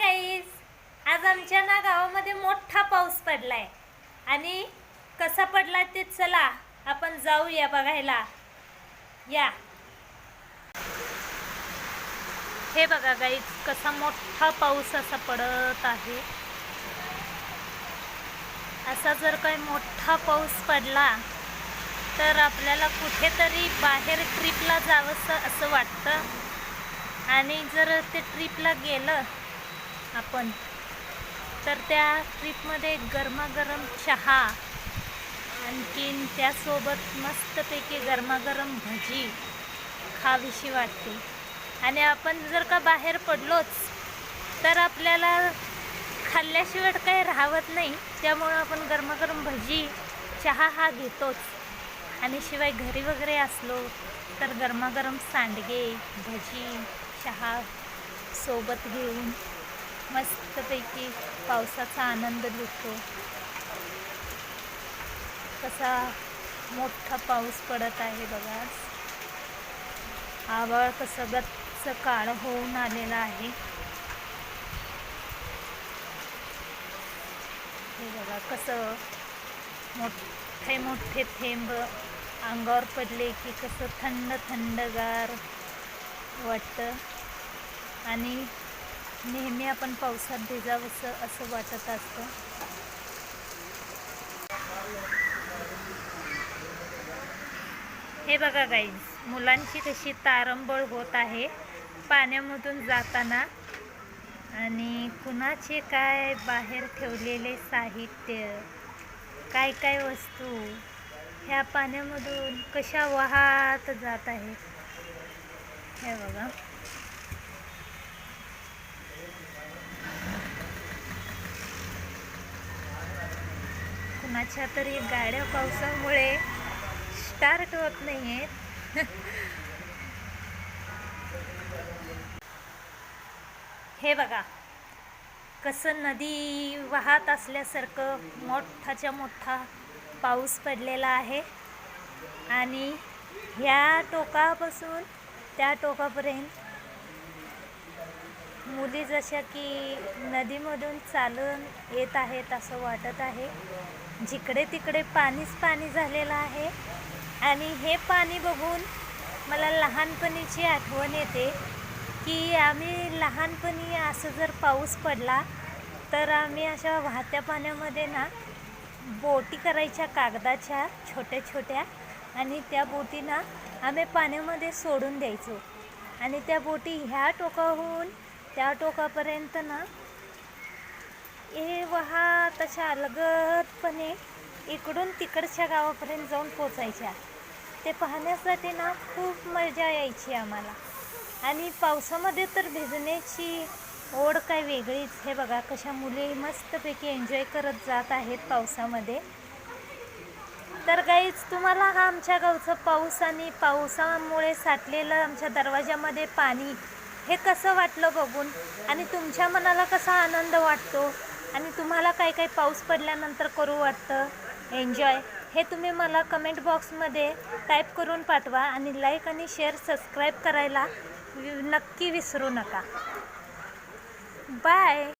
Guys आज आमच्या ना गावामध्ये मोठा पाऊस पडलाय. आणि कसा पडला ते चला आपण जाऊया बघायला. या. हे बघा गाईज कसा मोठा पाऊस असा पडत आहे. असा जर काही मोठा पाऊस पडला तर आपल्याला कुठेतरी बाहेर ट्रिपला जावंसं असं वाटतं. आणि जर ते ट्रिपला गेलं आपण. तर त्या ट्रिपमध्ये गरमागरम चहा आणखीन त्यासोबत मस्तपैकी गरमागरम भजी खावीशी वाटते. आणि आपण जर का बाहेर पडलोच तर आपल्याला खाल्ल्याशिवाय काही राहत नाही. त्यामुळं आपण गरमागरम भजी चहा हा घेतोच. आणि शिवाय घरी वगैरे असलो तर गरमागरम सांडगे भजी चहा सोबत घेऊन मस्तपैकी पावसाचा आनंद लुटतो कसा मोठा पाऊस पडत आहे बघा. आभाळ कसं गच्च काळ होऊन आलेलं आहे. हे बघा कसं मोठे मोठे थेंब अंगावर पडले की कसं थंड थंडगार वाटतं. आणि नेहमी आपण पावसात भिजावंसं असं वाटत असतं. हे बघा गाईज मुलांची कशी तारंबळ होत आहे. पाण्यामधून जाताना आणि कुणाचे काय बाहेर ठेवलेले साहित्य काय काय वस्तू ह्या पाण्यामधून कशा वाहत जात आहेत. हे बघा. माझ्या तरी गाड्या पावसामुळे स्टार्ट होत नाही आहेत हे बघा कसं नदी वाहत असल्यासारखं मोठाच्या मोठा पाऊस पडलेला आहे. आणि ह्या टोकापासून त्या टोकापर्यंत मुली जशा की नदीमधून चालून येत आहेत असं वाटत आहे. जिकडे तिकडे पाणीच पाणी झालेलं आहे. आणि हे पाणी बघून मला लहानपणीची आठवण येते की आम्ही लहानपणी असं जर पाऊस पडला तर आम्ही अशा वाहत्या पाण्यामध्ये ना बोटी करायच्या कागदाच्या छोट्या छोट्या आणि त्या बोटीना आम्ही पाण्यामध्ये सोडून द्यायचो. आणि त्या बोटी ह्या टोकाहून त्या टोकापर्यंत ना हे वहा तशा लगतपणे इकडून तिकडच्या गावापर्यंत जाऊन पोचायच्या. ते पाहण्यासाठी ना खूप मजा यायची आम्हाला. आणि पावसामध्ये तर भिजण्याची ओढ काय वेगळीच. हे बघा कशा मुली मस्तपैकी एन्जॉय करत जात आहेत पावसामध्ये. तर काहीच तुम्हाला हा आमच्या गावचं पाऊस आणि पावसामुळे साठलेलं आमच्या दरवाजामध्ये पाणी हे कसं वाटलं बघून आणि तुमच्या मनाला कसा आनंद वाटतो? आणि तुम्हाला काय काय पाऊस पडल्यानंतर करू वाटतं? एन्जॉय हे तुम्ही मला कमेंट बॉक्समध्ये टाईप करून पाठवा आणि लाईक आणि शेअर सबस्क्राईब करायला वि- नक्की विसरू नका. बाय